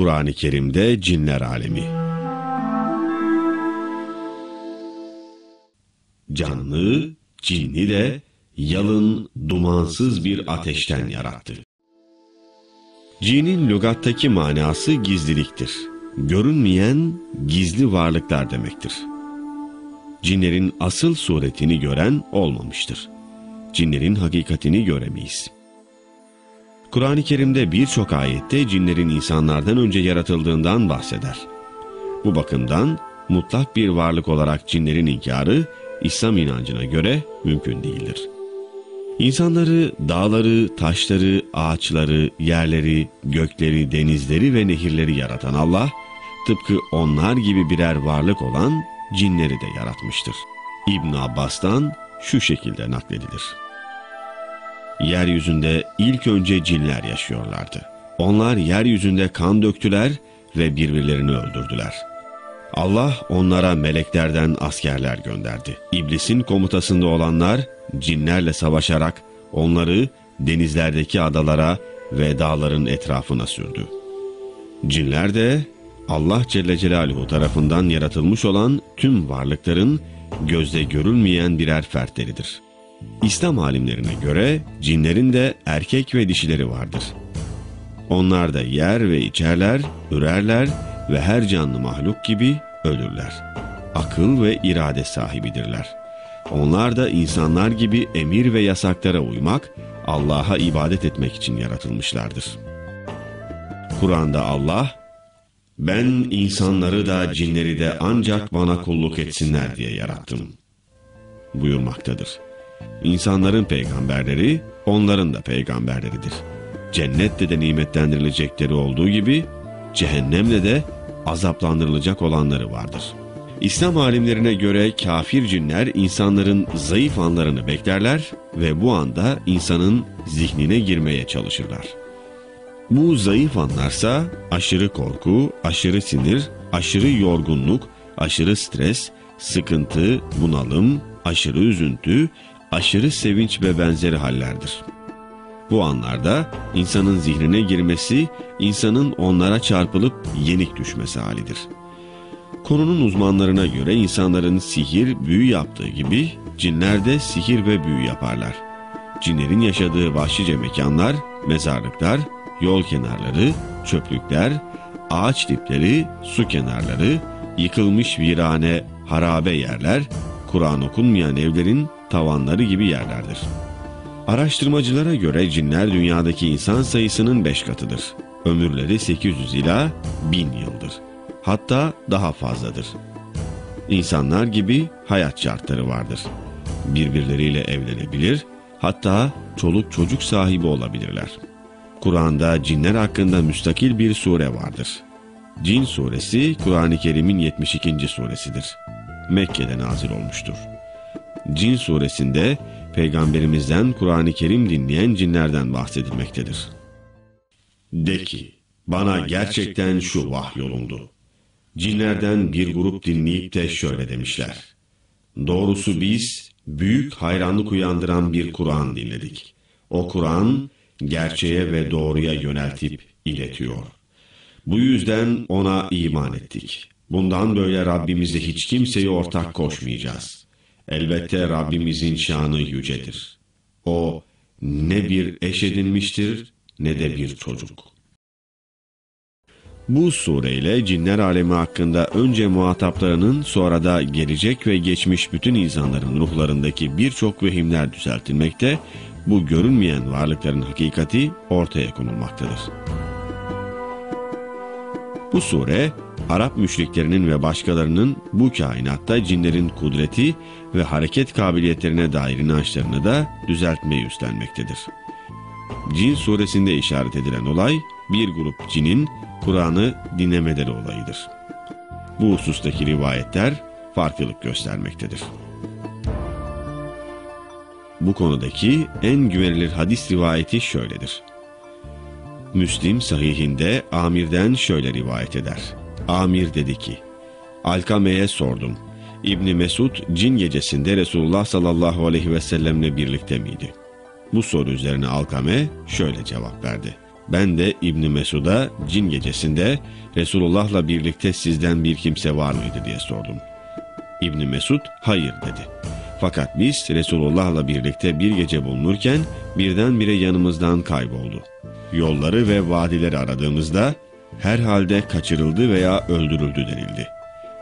Kur'an-ı Kerim'de cinler alemi. Canlı, cinni de yalın, dumansız bir ateşten yarattı. Cinin lügattaki manası gizliliktir. Görünmeyen gizli varlıklar demektir. Cinlerin asıl suretini gören olmamıştır. Cinlerin hakikatini göremeyiz. Kur'an-ı Kerim'de birçok ayette cinlerin insanlardan önce yaratıldığından bahseder. Bu bakımdan mutlak bir varlık olarak cinlerin inkarı İslam inancına göre mümkün değildir. İnsanları, dağları, taşları, ağaçları, yerleri, gökleri, denizleri ve nehirleri yaratan Allah, tıpkı onlar gibi birer varlık olan cinleri de yaratmıştır. İbn Abbas'tan şu şekilde nakledilir. Yeryüzünde ilk önce cinler yaşıyorlardı. Onlar yeryüzünde kan döktüler ve birbirlerini öldürdüler. Allah onlara meleklerden askerler gönderdi. İblisin komutasında olanlar cinlerle savaşarak onları denizlerdeki adalara ve dağların etrafına sürdü. Cinler de Allah Celle Celaluhu tarafından yaratılmış olan tüm varlıkların gözde görülmeyen birer fertleridir. İslam alimlerine göre cinlerin de erkek ve dişileri vardır. Onlar da yer ve içerler, ürerler ve her canlı mahluk gibi ölürler. Akıl ve irade sahibidirler. Onlar da insanlar gibi emir ve yasaklara uymak, Allah'a ibadet etmek için yaratılmışlardır. Kur'an'da Allah, ben insanları da cinleri de ancak bana kulluk etsinler diye yarattım buyurmaktadır. İnsanların peygamberleri onların da peygamberleridir. Cennette de nimetlendirilecekleri olduğu gibi cehennemle de azaplandırılacak olanları vardır. İslam alimlerine göre kafir cinler insanların zayıf anlarını beklerler ve bu anda insanın zihnine girmeye çalışırlar. Bu zayıf anlarsa aşırı korku, aşırı sinir, aşırı yorgunluk, aşırı stres, sıkıntı, bunalım, aşırı üzüntü, aşırı sevinç ve benzeri hallerdir. Bu anlarda insanın zihnine girmesi, insanın onlara çarpılıp yenik düşmesi halidir. Konunun uzmanlarına göre insanların sihir, büyü yaptığı gibi cinler de sihir ve büyü yaparlar. Cinlerin yaşadığı vahşice mekanlar, mezarlıklar, yol kenarları, çöplükler, ağaç dipleri, su kenarları, yıkılmış virane, harabe yerler, Kur'an okunmayan evlerin tavanları gibi yerlerdir. Araştırmacılara göre cinler dünyadaki insan sayısının 5 katıdır. Ömürleri 800 ila 1000 yıldır. Hatta daha fazladır. İnsanlar gibi hayat şartları vardır. Birbirleriyle evlenebilir, hatta çoluk çocuk sahibi olabilirler. Kur'an'da cinler hakkında müstakil bir sure vardır. Cin suresi Kur'an-ı Kerim'in 72. suresidir. Mekke'de nazil olmuştur. Cin suresinde peygamberimizden Kur'an-ı Kerim dinleyen cinlerden bahsedilmektedir. De ki, bana gerçekten şu vahyolundu. Cinlerden bir grup dinleyip de şöyle demişler. Doğrusu biz büyük hayranlık uyandıran bir Kur'an dinledik. O Kur'an gerçeğe ve doğruya yöneltip iletiyor. Bu yüzden ona iman ettik. Bundan böyle Rabbimize hiç kimseyi ortak koşmayacağız. Elbette Rabbimizin şanı yücedir. O ne bir eş edinmiştir ne de bir çocuk. Bu sureyle cinler alemi hakkında önce muhataplarının sonra da gelecek ve geçmiş bütün insanların ruhlarındaki birçok vehimler düzeltilmekte, bu görünmeyen varlıkların hakikati ortaya konulmaktadır. Bu sure, Arap müşriklerinin ve başkalarının bu kainatta cinlerin kudreti ve hareket kabiliyetlerine dair inançlarını da düzeltmeyi üstlenmektedir. Cin suresinde işaret edilen olay, bir grup cinin Kur'an'ı dinlemeleri olayıdır. Bu husustaki rivayetler farklılık göstermektedir. Bu konudaki en güvenilir hadis rivayeti şöyledir. Müslim sahihinde Amir'den şöyle rivayet eder. Amir dedi ki, Alkame'ye sordum. İbni Mesud cin gecesinde Resulullah sallallahu aleyhi ve sellemle birlikte miydi? Bu soru üzerine Alkame şöyle cevap verdi. Ben de İbni Mesud'a cin gecesinde Resulullah'la birlikte sizden bir kimse var mıydı diye sordum. İbni Mesud hayır dedi. Fakat biz Resulullah'la birlikte bir gece bulunurken birdenbire yanımızdan kayboldu. Yolları ve vadileri aradığımızda herhalde kaçırıldı veya öldürüldü denildi.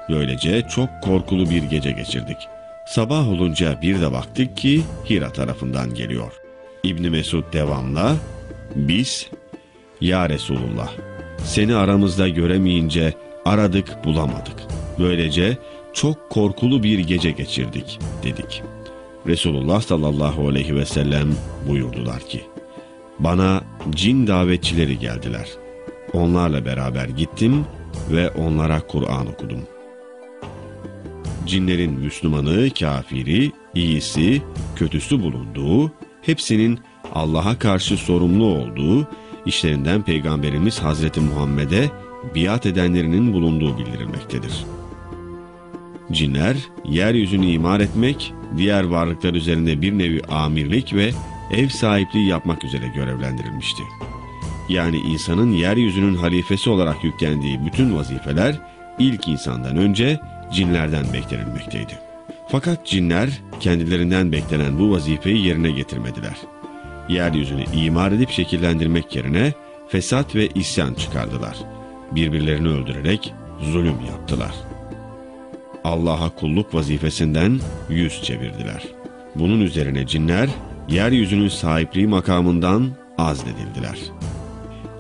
Böylece çok korkulu bir gece geçirdik. Sabah olunca bir de baktık ki Hira tarafından geliyor. İbni Mesud devamla biz ya Resulullah seni aramızda göremeyince aradık bulamadık. Böylece çok korkulu bir gece geçirdik dedik. Resulullah sallallahu aleyhi ve sellem buyurdular ki bana cin davetçileri geldiler. Onlarla beraber gittim ve onlara Kur'an okudum. Cinlerin Müslümanı, kafiri, iyisi, kötüsü bulunduğu, hepsinin Allah'a karşı sorumlu olduğu, işlerinden Peygamberimiz Hazreti Muhammed'e biat edenlerinin bulunduğu bildirilmektedir. Cinler, yeryüzünü imar etmek, diğer varlıklar üzerinde bir nevi amirlik ve ev sahipliği yapmak üzere görevlendirilmişti. Yani insanın yeryüzünün halifesi olarak yüklendiği bütün vazifeler ilk insandan önce cinlerden beklenilmekteydi. Fakat cinler kendilerinden beklenen bu vazifeyi yerine getirmediler. Yeryüzünü imar edip şekillendirmek yerine fesat ve isyan çıkardılar. Birbirlerini öldürerek zulüm yaptılar. Allah'a kulluk vazifesinden yüz çevirdiler. Bunun üzerine cinler yeryüzünün sahipliği makamından azledildiler.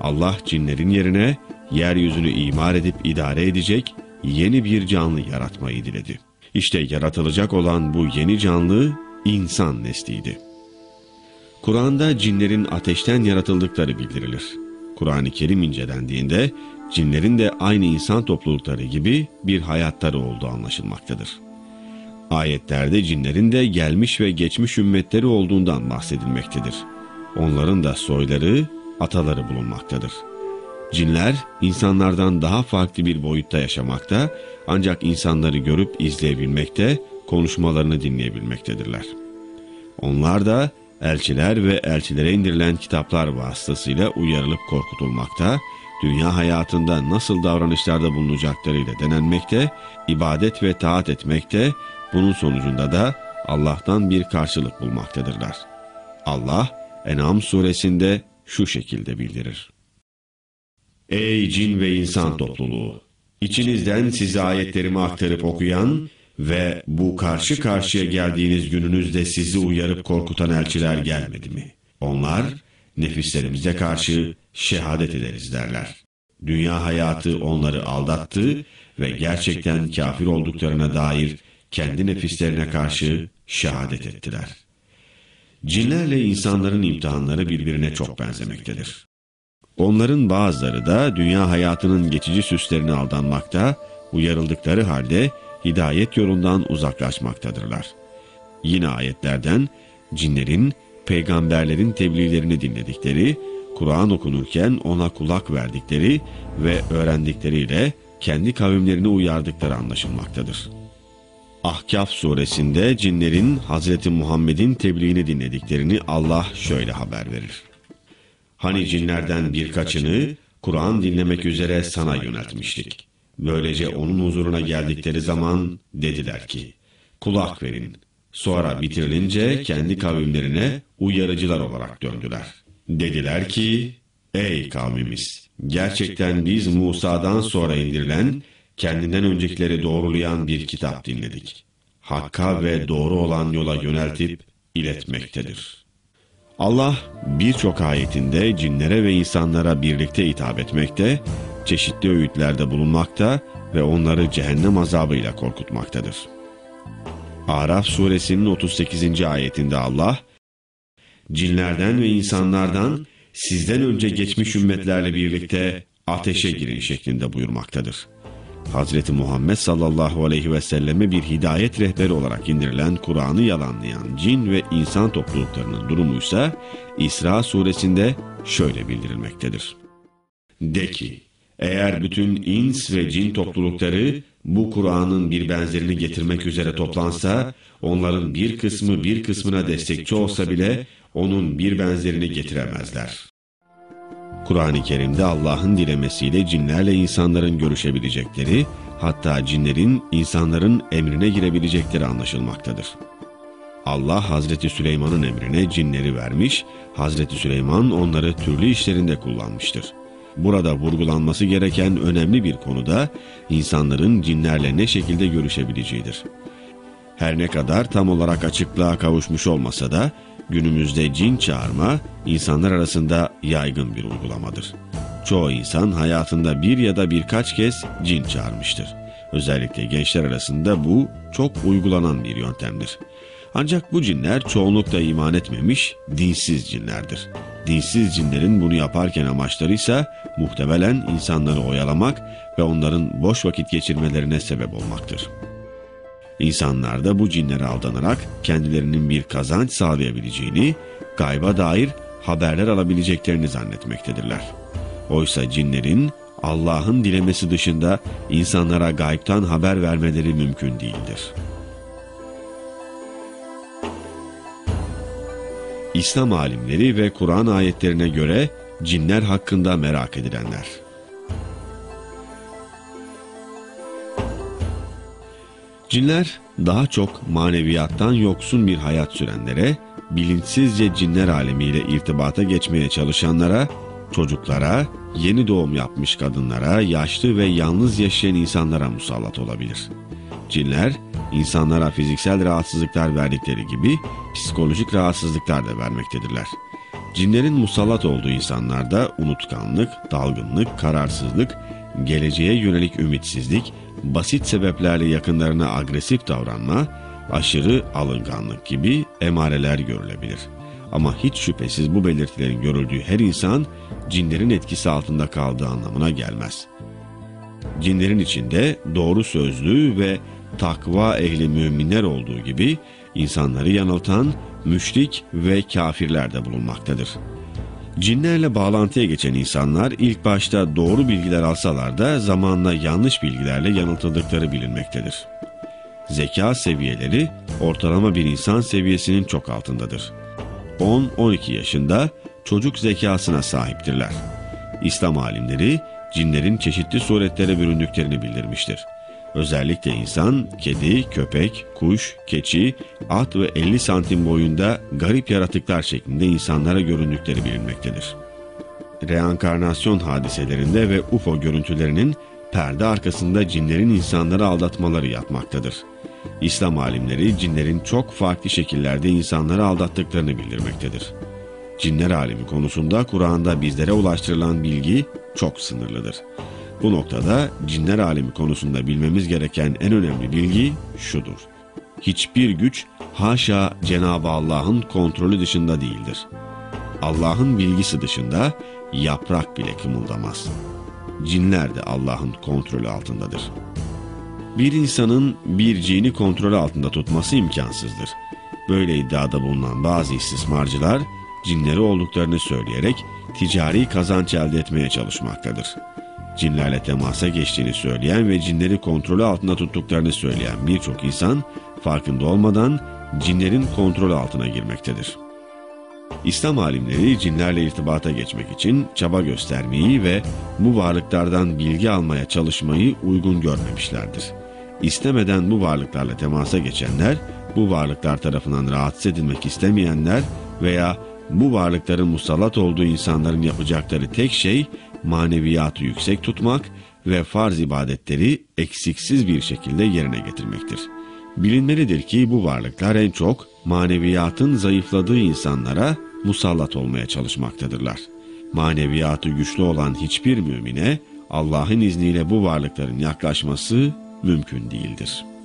Allah cinlerin yerine yeryüzünü imar edip idare edecek yeni bir canlı yaratmayı diledi. İşte yaratılacak olan bu yeni canlı insan nesliydi. Kur'an'da cinlerin ateşten yaratıldıkları bildirilir. Kur'an-ı Kerim incelendiğinde cinlerin de aynı insan toplulukları gibi bir hayatları olduğu anlaşılmaktadır. Ayetlerde cinlerin de gelmiş ve geçmiş ümmetleri olduğundan bahsedilmektedir. Onların da soyları, ataları bulunmaktadır. Cinler insanlardan daha farklı bir boyutta yaşamakta ancak insanları görüp izleyebilmekte, konuşmalarını dinleyebilmektedirler. Onlar da elçiler ve elçilere indirilen kitaplar vasıtasıyla uyarılıp korkutulmakta, dünya hayatında nasıl davranışlarda bulunacaklarıyla denenmekte, ibadet ve taat etmekte, bunun sonucunda da Allah'tan bir karşılık bulmaktadırlar. Allah En'am suresinde şu şekilde bildirir. Ey cin ve insan topluluğu! İçinizden size ayetlerimi aktarıp okuyan ve bu karşı karşıya geldiğiniz gününüzde sizi uyarıp korkutan elçiler gelmedi mi? Onlar nefislerimize karşı şehadet ederiz derler. Dünya hayatı onları aldattı ve gerçekten kafir olduklarına dair kendi nefislerine karşı şehadet ettiler. Cinlerle insanların imtihanları birbirine çok benzemektedir. Onların bazıları da dünya hayatının geçici süslerine aldanmakta, uyarıldıkları halde hidayet yolundan uzaklaşmaktadırlar. Yine ayetlerden cinlerin, peygamberlerin tebliğlerini dinledikleri, Kur'an okunurken ona kulak verdikleri ve öğrendikleriyle kendi kavimlerini uyardıkları anlaşılmaktadır. Ahkaf suresinde cinlerin Hazreti Muhammed'in tebliğini dinlediklerini Allah şöyle haber verir. Hani cinlerden birkaçını Kur'an dinlemek üzere sana yöneltmiştik. Böylece onun huzuruna geldikleri zaman dediler ki, kulak verin. Sonra bitirilince kendi kavimlerine uyarıcılar olarak döndüler. Dediler ki, ey kavmimiz, gerçekten biz Musa'dan sonra indirilen, kendinden öncekileri doğrulayan bir kitap dinledik. Hakka ve doğru olan yola yöneltip iletmektedir. Allah birçok ayetinde cinlere ve insanlara birlikte hitap etmekte, çeşitli öğütlerde bulunmakta ve onları cehennem azabıyla korkutmaktadır. Araf suresinin 38. ayetinde Allah, cinlerden ve insanlardan sizden önce geçmiş ümmetlerle birlikte ateşe girin şeklinde buyurmaktadır. Hazreti Muhammed sallallahu aleyhi ve selleme bir hidayet rehberi olarak indirilen Kur'an'ı yalanlayan cin ve insan topluluklarının durumuysa İsra suresinde şöyle bildirilmektedir. De ki, eğer bütün ins ve cin toplulukları bu Kur'an'ın bir benzerini getirmek üzere toplansa, onların bir kısmı bir kısmına destekçi olsa bile onun bir benzerini getiremezler. Kur'an-ı Kerim'de Allah'ın dilemesiyle cinlerle insanların görüşebilecekleri, hatta cinlerin insanların emrine girebilecekleri anlaşılmaktadır. Allah Hazreti Süleyman'ın emrine cinleri vermiş, Hazreti Süleyman onları türlü işlerinde kullanmıştır. Burada vurgulanması gereken önemli bir konuda insanların cinlerle ne şekilde görüşebileceğidir. Her ne kadar tam olarak açıklığa kavuşmuş olmasa da günümüzde cin çağırma insanlar arasında yaygın bir uygulamadır. Çoğu insan hayatında bir ya da birkaç kez cin çağırmıştır. Özellikle gençler arasında bu çok uygulanan bir yöntemdir. Ancak bu cinler çoğunlukla iman etmemiş, dinsiz cinlerdir. Dinsiz cinlerin bunu yaparken amaçları ise muhtemelen insanları oyalamak ve onların boş vakit geçirmelerine sebep olmaktır. İnsanlar da bu cinlere aldanarak kendilerinin bir kazanç sağlayabileceğini, gayba dair haberler alabileceklerini zannetmektedirler. Oysa cinlerin Allah'ın dilemesi dışında insanlara gaybtan haber vermeleri mümkün değildir. İslam alimleri ve Kur'an ayetlerine göre cinler hakkında merak edilenler. Cinler daha çok maneviyattan yoksun bir hayat sürenlere, bilinçsizce cinler alemiyle irtibata geçmeye çalışanlara, çocuklara, yeni doğum yapmış kadınlara, yaşlı ve yalnız yaşayan insanlara musallat olabilir. Cinler, insanlara fiziksel rahatsızlıklar verdikleri gibi psikolojik rahatsızlıklar da vermektedirler. Cinlerin musallat olduğu insanlarda unutkanlık, dalgınlık, kararsızlık, geleceğe yönelik ümitsizlik, basit sebeplerle yakınlarına agresif davranma, aşırı alınganlık gibi emareler görülebilir. Ama hiç şüphesiz bu belirtilerin görüldüğü her insan cinlerin etkisi altında kaldığı anlamına gelmez. Cinlerin içinde doğru sözlü ve takva ehli müminler olduğu gibi insanları yanıltan müşrik ve kafirler de bulunmaktadır. Cinlerle bağlantıya geçen insanlar ilk başta doğru bilgiler alsalar da zamanla yanlış bilgilerle yanıltıldıkları bilinmektedir. Zeka seviyeleri ortalama bir insan seviyesinin çok altındadır. 10-12 yaşında çocuk zekasına sahiptirler. İslam alimleri cinlerin çeşitli suretlere büründüklerini bildirmiştir. Özellikle insan, kedi, köpek, kuş, keçi, at ve 50 santim boyunda garip yaratıklar şeklinde insanlara göründükleri bilinmektedir. Reenkarnasyon hadiselerinde ve UFO görüntülerinin perde arkasında cinlerin insanları aldatmaları yatmaktadır. İslam alimleri cinlerin çok farklı şekillerde insanları aldattıklarını bildirmektedir. Cinler alemi konusunda Kur'an'da bizlere ulaştırılan bilgi çok sınırlıdır. Bu noktada cinler alemi konusunda bilmemiz gereken en önemli bilgi şudur. Hiçbir güç haşa Cenab-ı Allah'ın kontrolü dışında değildir. Allah'ın bilgisi dışında yaprak bile kımıldamaz. Cinler de Allah'ın kontrolü altındadır. Bir insanın bir cini kontrolü altında tutması imkansızdır. Böyle iddiada bulunan bazı istismarcılar cinleri olduklarını söyleyerek ticari kazanç elde etmeye çalışmaktadır cinlerle temasa geçtiğini söyleyen ve cinleri kontrolü altında tuttuklarını söyleyen birçok insan farkında olmadan cinlerin kontrolü altına girmektedir. İslam alimleri cinlerle irtibata geçmek için çaba göstermeyi ve bu varlıklardan bilgi almaya çalışmayı uygun görmemişlerdir. İstemeden bu varlıklarla temasa geçenler, bu varlıklar tarafından rahatsız edilmek istemeyenler veya bu varlıkların musallat olduğu insanların yapacakları tek şey maneviyatı yüksek tutmak ve farz ibadetleri eksiksiz bir şekilde yerine getirmektir. Bilinmelidir ki bu varlıklar en çok maneviyatın zayıfladığı insanlara musallat olmaya çalışmaktadırlar. Maneviyatı güçlü olan hiçbir mümine Allah'ın izniyle bu varlıkların yaklaşması mümkün değildir.''